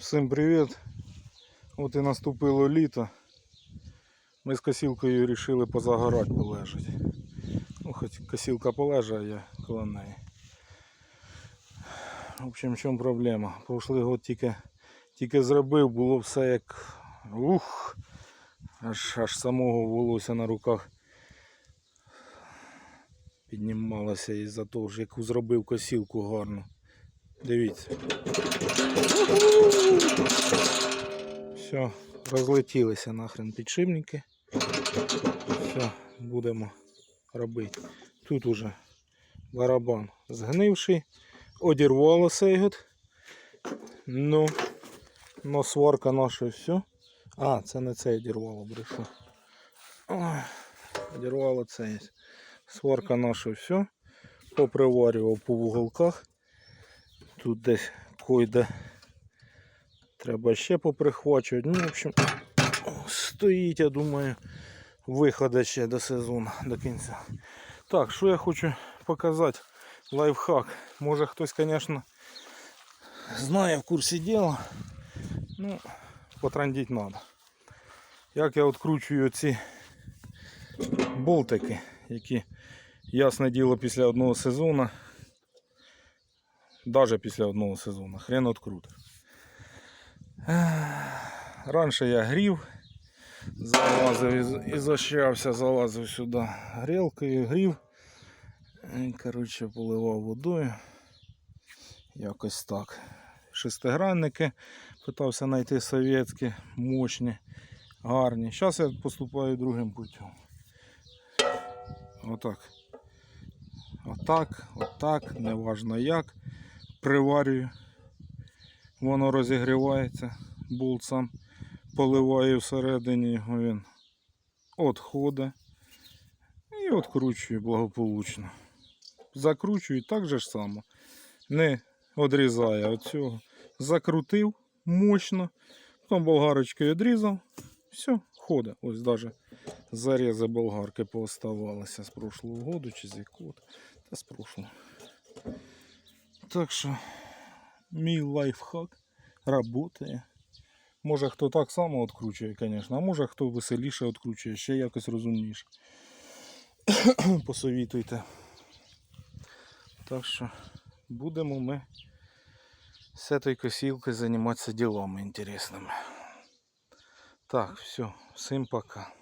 Всім привіт! От і наступило літо. Ми з косілкою вирішили позагорати полежати. Ну, хоч косілка полежа, а я коло неї. В общем, в чому проблема? Прошлий год тільки, тільки зробив, було все як ух, аж, аж самого волосся на руках піднімалося із-за того, ж, яку зробив косілку гарну. Дивіться. Все, розлетілися нахрен підшипники. Все, будемо робити. Тут уже барабан згнивший, одірвалося його. Ну, но сварка наша все. А, це не це одірвало, брешу. Одірвало це. Сварка наша все. Поприварював по вуголках. Тут десь койде треба ще поприхвачувати. Ну, в общем, стоїть, я думаю, виходить ще до сезону, до кінця. Так, що я хочу показати? Лайфхак. Може хтось, звісно, знає в курсі діла. Ну, потрандіть треба. Як я відкручую ці болтики, які, ясне діло, після одного сезону Даже після одного сезону. Хрен открутиш. Раніше я грів, залазив і защався, залазив сюди грілкою, грів. І, коротше, поливав водою. Якось так. Шестигранники питався знайти совєтські, мощні, гарні. Зараз я поступаю другим путем. Отак. Отак, отак, неважно як приварюю. Воно розігрівається, болт сам поливаю всередині його він відходить і відкручую благополучно. Закручую так же ж само, не відрізаю від цього. Закрутив мощно, потім болгарочкою відрізав, все, ходить. Ось навіть зарізи болгарки пооставалися з прошлого року чи з якого, та з прошлого. Так що мій лайфхак працює. Може хто так само відкручує, звісно, а може хто веселіше відкручує, ще якось розумніше. Посовітуйте. Так що будемо ми з цією косілкою займатися ділами інтересними. Так, все, всім пока.